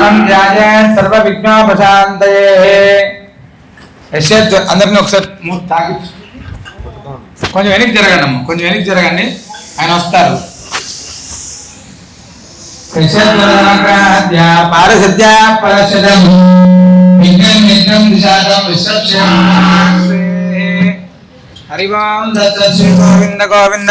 సాధనం సర్వ విఘ్నోపశాంతయే యశ్వత్ అందరిని ఒకసారి మూడు తాగి కొంచెం వెనక్కి జరగండి అమ్మ కొంచెం వెనక్కి జరగండి. ఆయన వస్తారు. యశ్వద్వదనాగ్రాహ్య పారసద్య విఘ్నం విఘ్నం దిశాతం విశ్వక్షేమ హరి ఓం దత్త శ్రీ గోవింద గోవింద.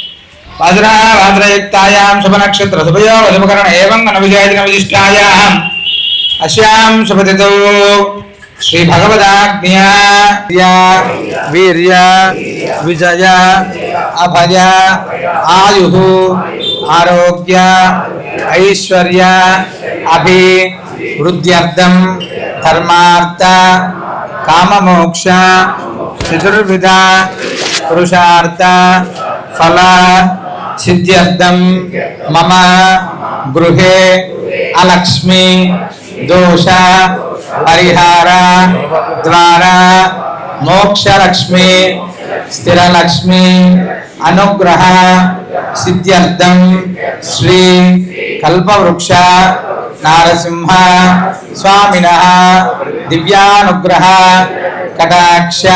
वज्रावान्द्रयुक्तायां शुभनक्षत्र शुभयो एवं अनविजायतिनविशिष्टायाम् अस्यां शुभतितौ वीर्य, विजय, अभय, आयुः, आरोग्य, ऐश्वर्य, अभि वृद्ध्यर्थं धर्मार्थ, काममोक्ष, चतुर्विधा, पुरुषार्थ విజయ అభయ ఆయు ఆరోగ్య ఐశ్వర్య అభి వృద్ధ్యర్థం ధర్మార్థ కామమోక్ష చతుర్విధ పురుషార్థ ఫల సిద్ధ్యర్థం మమ గృహే అలక్ష్మి దోష పరిహార ద్వారా మోక్షలక్ష్మి స్థిరలక్ష్మి అనుగ్రహ సిద్ధ్యర్థం శ్రీ కల్పవృక్ష నారసింహ స్వామిన దివ్యానుగ్రహ కటాక్ష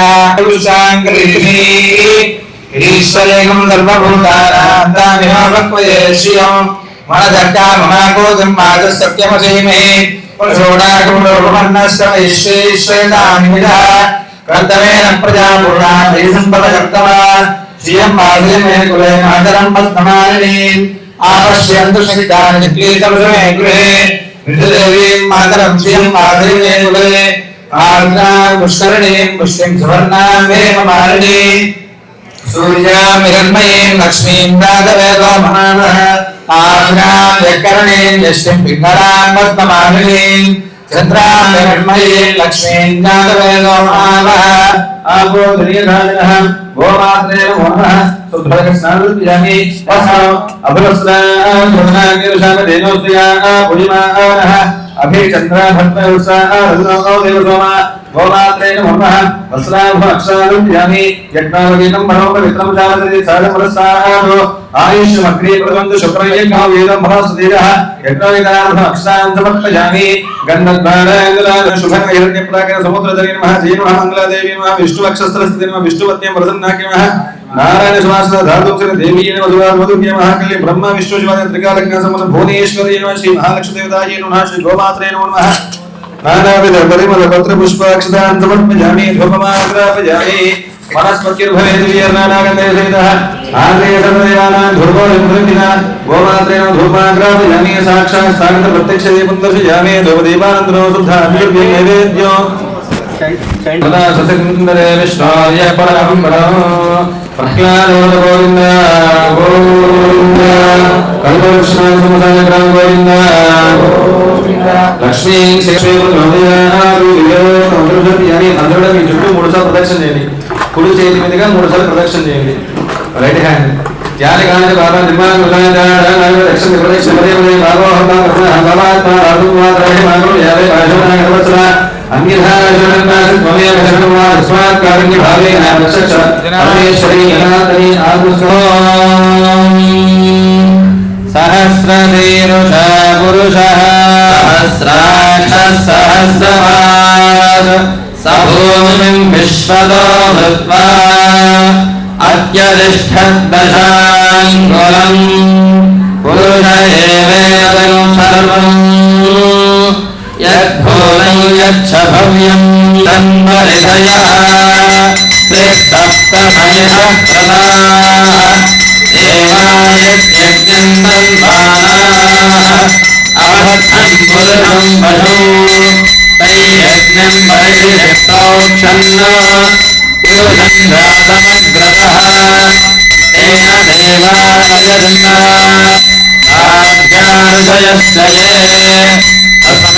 ఈశ్వరేకం సర్వభూతానాం మనదర్గా మమాకోదం మాద సత్యమసేమే పురుషోడాకుమన్నశ్రమేశ్వేశ్వేదాన్విద కర్తమేన ప్రజాపూర్ణా సంపదకర్తమా శ్రియం మాధుర్యమే కులే మాతరం పద్మమాలిని ఆపశ్యంతు శక్తాని క్లీతమసమే గృహే విదుదేవీం మాతరం శ్రియం మాధుర్యమే కులే ఆర్ద్రా పుష్కరణీం పుష్టిం సువర్ణాం వేమమాలిని सूर्यामिरन्मयीं लक्ष्मीं दातवेदो महानः। आज्ञां यकर्णीं यश्चिं पिङ्गलां पद्ममालिनीं चन्द्रां हिरण्मयीं लक्ष्मीं दातवेदो महानः। आपो धीरधारिणः गोमात्रे नमः सुभ्रकृष्णार्पियामि वसौ अभ्रस्नाभुवनागिरिशामधेनोऽस्याः पुलिमानः अभिचन्द्राभक्तयुषा रघुनौ देवसोमा। గోమాత్రేణ మమః వస్త్రాభ అక్షరాలుధ్యామి యజ్ఞావగీతం పరమ పవిత్రం జానతి సాధమరసారో ఆయుష్మగ్రే ప్రబంధు శుక్రయజ్ఞ వేదం మహాసుదీరః యజ్ఞవిదానః అక్షరాన్ సమర్పయామి గంధద్వారాంగులాద శుభం హిరణ్య ప్రాకర సముద్రధరి నమః. జయ నమః. మంగళదేవి నమః విష్ణువక్షస్థలస్థితి నమః. విష్ణువత్యం వరదన్నాకి నమః. నారాయణ సువాసన ధాతుక్షర దేవీ నమః. సువా మధుర్య మహాకల్య బ్రహ్మ విష్ణు శివాయ త్రికాలజ్ఞ సంబంధ భువనేశ్వరి శ్రీ మహాలక్ష్మీ దేవతాయే నమః. శ్రీ గోమాత్రే నమః. నానావిధ పరిమళ పత్ర పుష్పాక్షదాన్ సమర్పయామి ధూపమాగ్రాపయామి వనస్పతిర్భవేది వీర్నానాగంధే సహితః ఆగ్రేయ సర్వదేవానాం ధూర్వోలిమృతిన గోమాత్రేణ ధూపాగ్రాపయామి సాక్షాత్ ప్రహ్లాదోద గోవింద గోవింద కల్పవృష్ణ సమసాయ గ్రామ గోవింద లక్ష్మీ అని అందరూ మీ చుట్టూ మూడు సార్లు ప్రదక్షిణ చేయండి కుడి చేతి మీదుగా మూడు సార్లు ప్రదక్షిణ చేయండి రైట్ హ్యాండ్ ధ్యాన గాన బాబా నిర్మాణం దక్షిణ ప్రదక్షిణ పదే పదే బాబా యాభై सहस्रधीरुषा पुरुषः सहस्राक्ष सहस्रवार स भूमिम् विश्वतो भृत्वा अत्यतिष्ठद्दशाङ्कुलम् पुरुष एवेदम् सर्वम् यद्भूतं यच्छ भव्यम् तन्महृदयः त्रिसप्तमयः प्रदाः देवायज्ञम् तन्वानाः अभक्तम् पुरुषम् पशु तैयज्ञम् परिषिप्तोक्षन्न पुरुषम् जातमग्रतः तेन देवानयजन्ना आज्ञानुजयश्च ये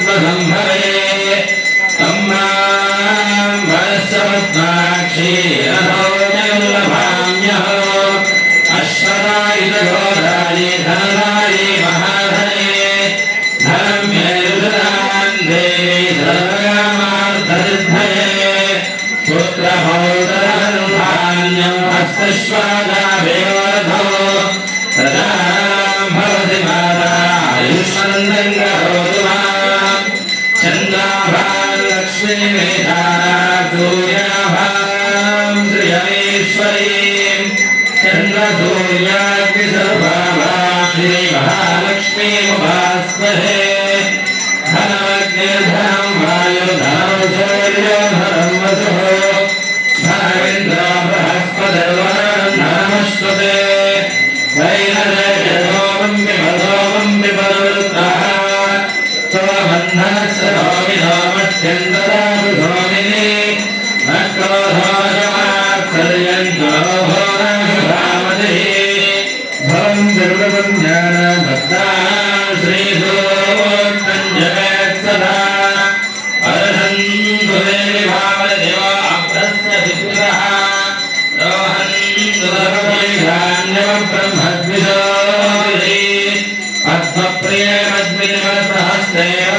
Salam Amen.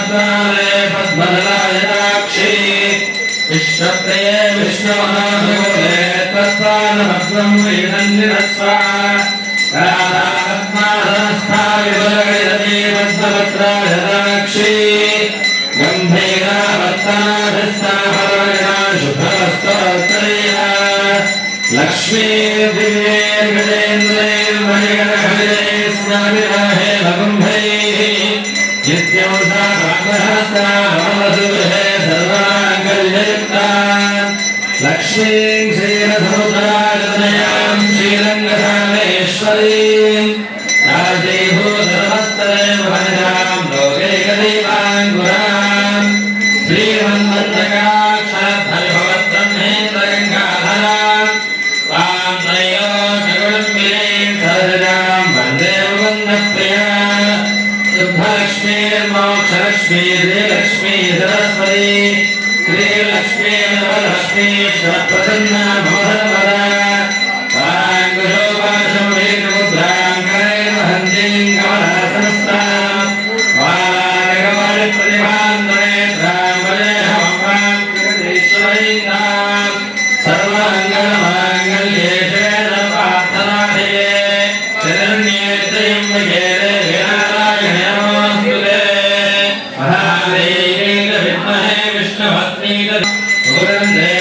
पद्मनाभे पद्मनलायदाक्षी विश्वप्रिये विष्णुमहानुकूले त्वत्पानभद्रम् वीणन्निरस्व राधात्मानस्थाविबलगजते पद्मपत्रायदाक्षी गम्भीरावर्तनाभिस्ताहरणा शुभस्तोत्रया लक्ष्मी ी जैनधरुतराजनयां जैलङ्गेश्वरी Surandé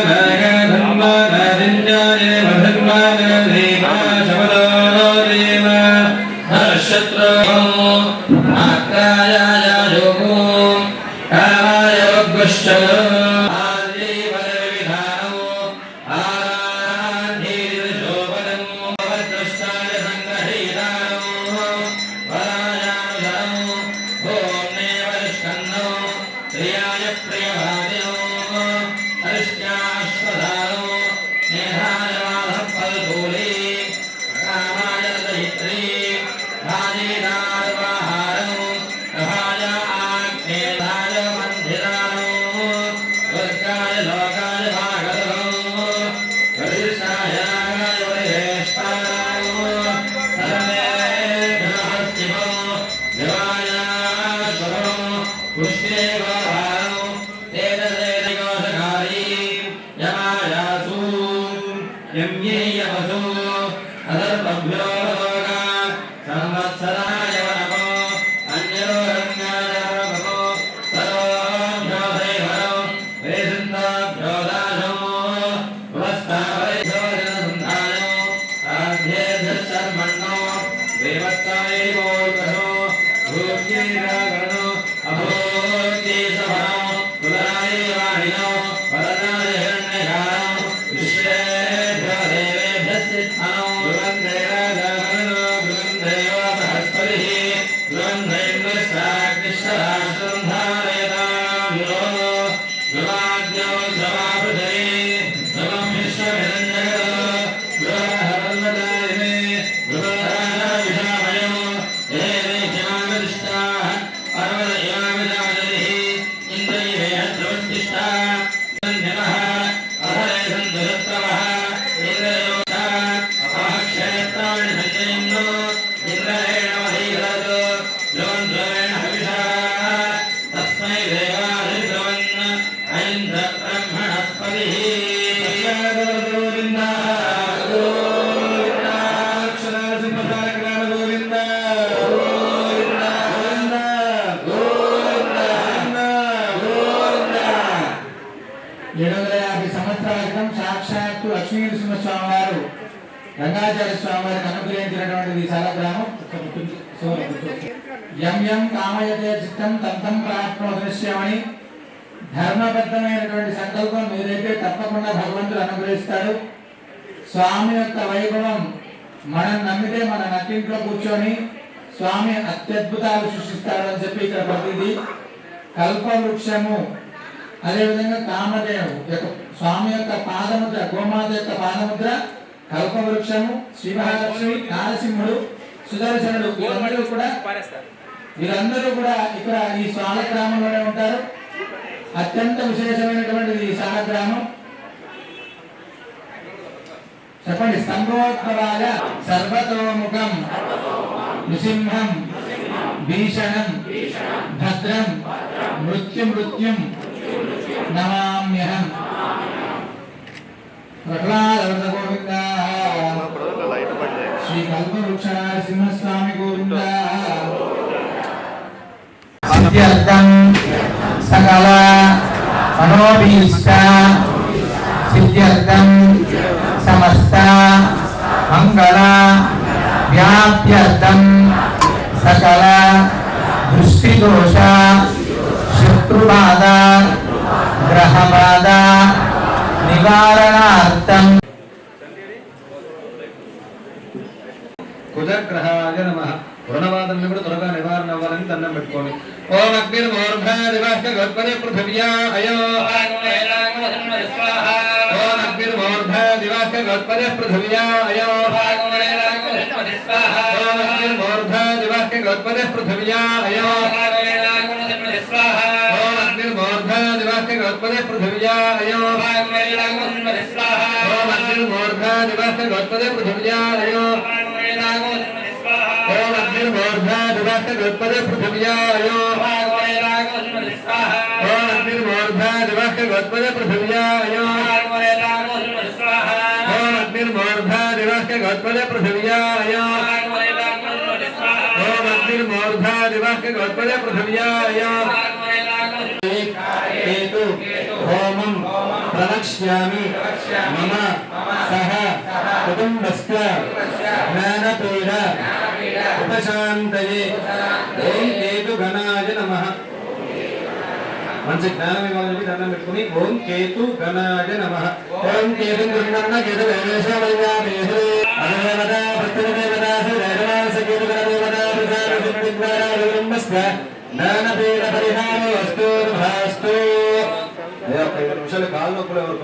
देवताय गोधनो भूम्येरागणो కామయతే చిత్తం ధర్మబద్ధమైనటువంటి సంకల్పం మీరైతే తప్పకుండా భగవంతుడు అనుగ్రహిస్తాడు. స్వామి యొక్క వైభవం మనం నమ్మితే మన నట్టింట్లో కూర్చొని స్వామి అత్యద్భుతాలు సృష్టిస్తాడని చెప్పి ఇక్కడ ప్రతిది. కల్పవృక్షము అదేవిధంగా కామధేను యొక్క స్వామి యొక్క పాదముద్ర గోమాత యొక్క పాదముద్ర కల్పవృక్షము శ్రీ మహాలక్ష్మి నారసింహుడు సుదర్శనుడు వీరందరూ కూడా వీరందరూ కూడా ఇక్కడ ఈ స్వాల గ్రామంలోనే ఉంటారు. అత్యంత విశేషమైనటువంటిది ఈ సాల గ్రామం. చెప్పండి స్తంభోద్భవాయ సర్వతోముఖం నృసింహం భీషణం భద్రం మృత్యు మృత్యుం నమామ్యహం. ప్రహ్లాద గోవింద వృక్షరాజసింహస్వామి గోవింద సిద్ధ్యర్థం సకల మనోభీష్ట సిద్ధ్యర్థం సమస్త మంగళ వ్యాప్యర్థం సకల దృష్టిదోష శత్రుబాధ గ్రహబాధ నివారణార్థం. కుజగ్రహాయ నమ. రుణవాదనలు కూడా త్వరగా నివారణ అవ్వాలని దండం పెట్టుకోండి. ఓం అగ్ని గోత్పదే పృథివ్యా అయో ఓం పృథివ్యా అయో ఓం అగ్నిర్మోర్ధ దివాహ గోత్పదే పృథివ్యా అయో ఓం అగ్నిర్మోర్ధ దివాహ గోత్పదే పృథివ్యా అయో ఓం అగ్నిర్మోర్ధ దివాహ గోత్పదే పృథివ్యా అయో ఓం అగ్నిర్మోర్ధ దివాహ గోత్పదే పృథివ్యా అయో ఓం అగ్నిర్మోర్ధ దివాహ గోత్పదే పృథివ్యా అయో మంచి జ్ఞానం ఇవ్వాలని చెప్పి దండం పెట్టుకుని ఓం కేతు గణాయ నమః. ఓం కేతు గృహన్న కేతు జ్ఞానపీడ పరిహారో అస్తు భాస్తు నిమిషాలు కాలు నొప్పులు ఎవరు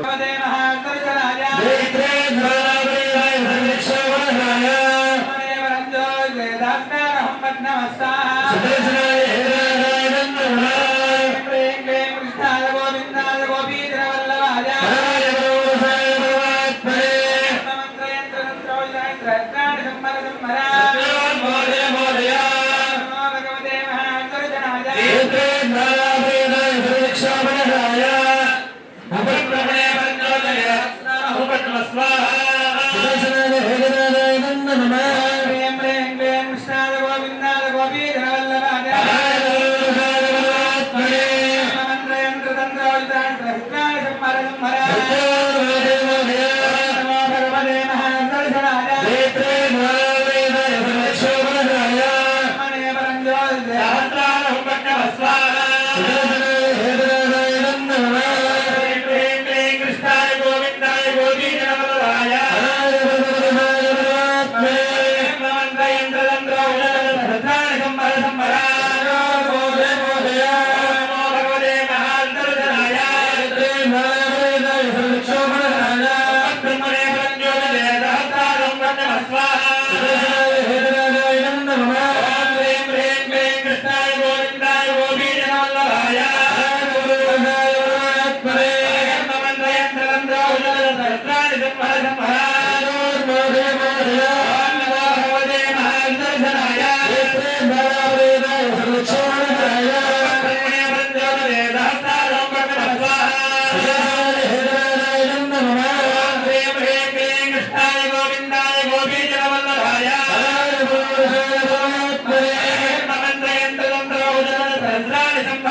entrar, están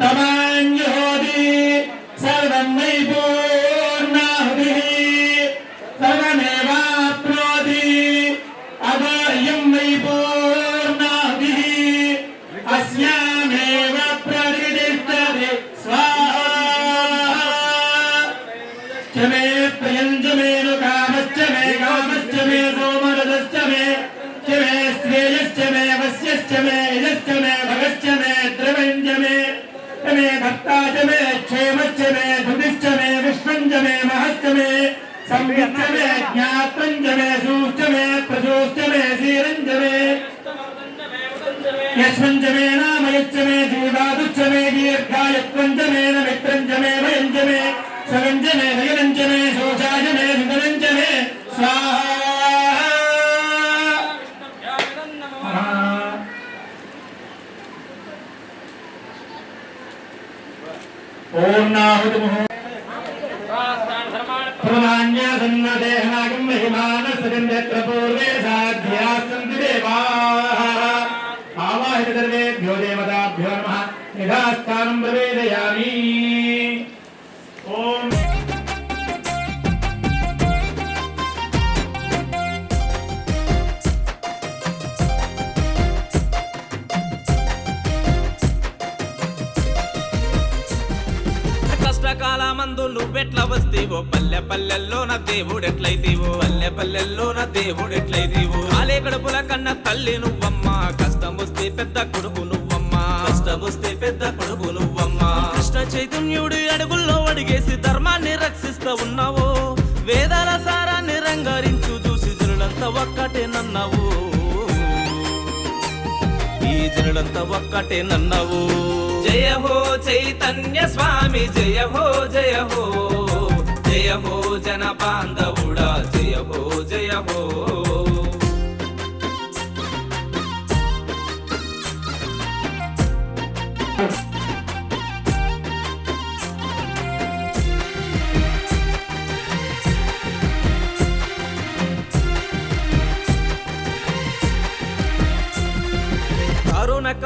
తమాన్యోది సర్వం వై పూర్ణాహుతిః సర్వమేవాప్నోతి సంవిత్తమే జ్ఞాత్రంజమే సూష్టమే ప్రసూష్టమే శ్రీరంజమే యశ్వంజమే నామ యచ్చమే జీవాదుచ్చమే దీర్ఘాయత్వంజమే నమిత్రంజమే వయంజమే సరంజమే నయన కష్టకాల మందు నువ్వెట్లా వస్తేవో? పల్లె పల్లెల్లో నా దేవుడు ఎట్లయితేవో? పల్లె పల్లెల్లో నా దేవుడు ఎట్లయితేవో? కాలే గడుపుల కన్న తల్లి నువ్వమ్మా. కష్టం వస్తే పెద్ద కొడుకు నువ్వమ్మా. కష్టం వస్తే పెద్ద కొడుకు నువ్వమ్మా. కృష్ణ చైతన్యుడి అడుగుల్లో అడిగేసి ధర్మాన్ని రక్షిస్తూ ఉన్నావో? వేదాల సారాన్ని రంగరించు చూసి జనులంతా ఒక్కటే నన్నావు. ఈ జనులంతా ఒక్కటే నన్నవు. జయ హో చైతన్య స్వామి జయ హో జయ హో. జయ హో జన బాంధవుడా జయ హో జయ హో.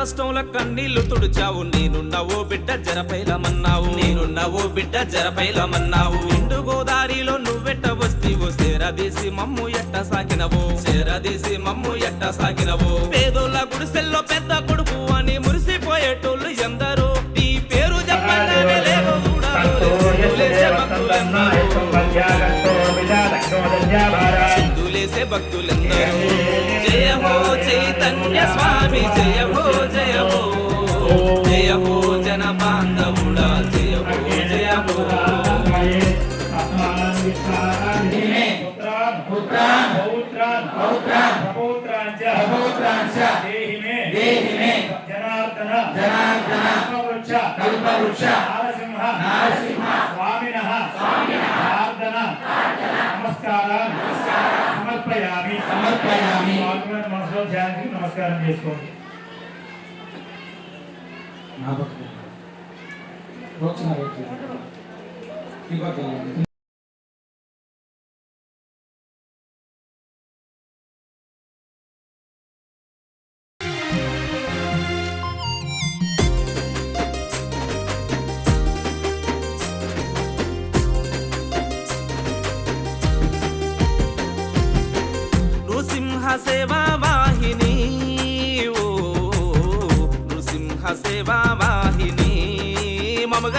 కష్టంలో కన్నీళ్ళు తుడిచావు. నేనున్న ఓ బిడ్డ జరపైలమన్నావు. నేనున్న ఓ బిడ్డ జరపైలమన్నావు. ఇండు గోదారిలో నువ్వెట్ట వస్తీవో? సేరదీసి మమ్ము ఎట్ట సాగినవో? సేరదీసి మమ్ము ఎట్ట సాగినవో? పేదోళ్ళ గుడిసెల్లో పెద్ద కొడుకు అని మురిసిపోయేటోళ్ళు ఎందరో? నీ పేరు చెప్పగానే లేవో భక్తులెందరూ? జయ హో చైతన్య స్వామి జయ జయ హో జన బాంధవుడా జయ హో జయ హో పుత్రాన్ పుత్రాన్ పౌత్రాన్ పౌత్రాన్ ప్రపౌత్రాన్ చ అపౌత్రాన్ చ దేహి మే దేహి మే జనార్దన జనార్దన కల్పవృక్ష కల్పవృక్ష నారసింహ నారసింహ స్వామినః ప్రార్థన నమస్కారాన్ సమర్పయామి సమర్పయామి. స్వామివారి మనసులో ధ్యానికి నమస్కారం చేసుకోండి నా భక్తులు రోజున రోజు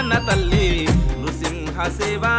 వాహిని తల్లి నృసింహ సేవా